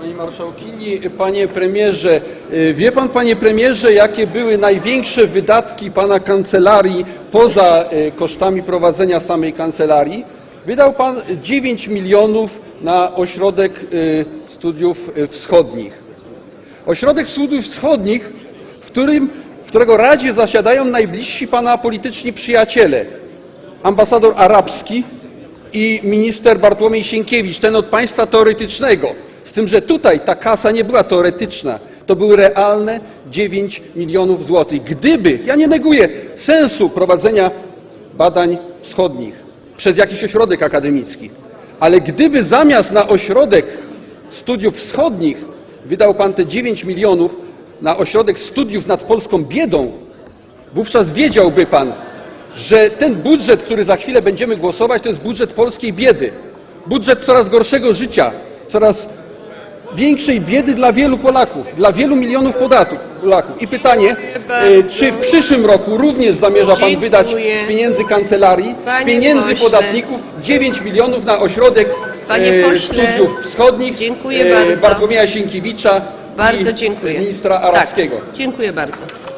Pani Marszałkini, Panie Premierze, y, wie Pan, Panie Premierze, jakie były największe wydatki Pana kancelarii poza y, kosztami prowadzenia samej kancelarii? Wydał Pan 9 milionów na ośrodek y, studiów wschodnich. Ośrodek Studiów Wschodnich, w którym, w którego radzie zasiadają najbliżsi Pana polityczni przyjaciele. Ambasador arabski i minister Bartłomiej Sienkiewicz, ten od państwa teoretycznego. Z tym, że tutaj ta kasa nie była teoretyczna, to były realne 9 milionów złotych. Gdyby, ja nie neguję sensu prowadzenia badań wschodnich przez jakiś ośrodek akademicki, ale gdyby zamiast na ośrodek studiów wschodnich wydał pan te 9 milionów na ośrodek studiów nad polską biedą, wówczas wiedziałby pan, że ten budżet, który za chwilę będziemy głosować, to jest budżet polskiej biedy. Budżet coraz gorszego życia, coraz większej biedy dla wielu Polaków, dla wielu milionów podatków, Polaków. I pytanie, e, czy w przyszłym roku również zamierza pan wydać z pieniędzy kancelarii, z Panie pieniędzy pośle. podatników 9 milionów na ośrodek Panie e, pośle, studiów wschodnich dziękuję e, bardzo. Bartłomieja Sienkiewicza Bardzo i dziękuję. ministra arabskiego. Tak, dziękuję bardzo.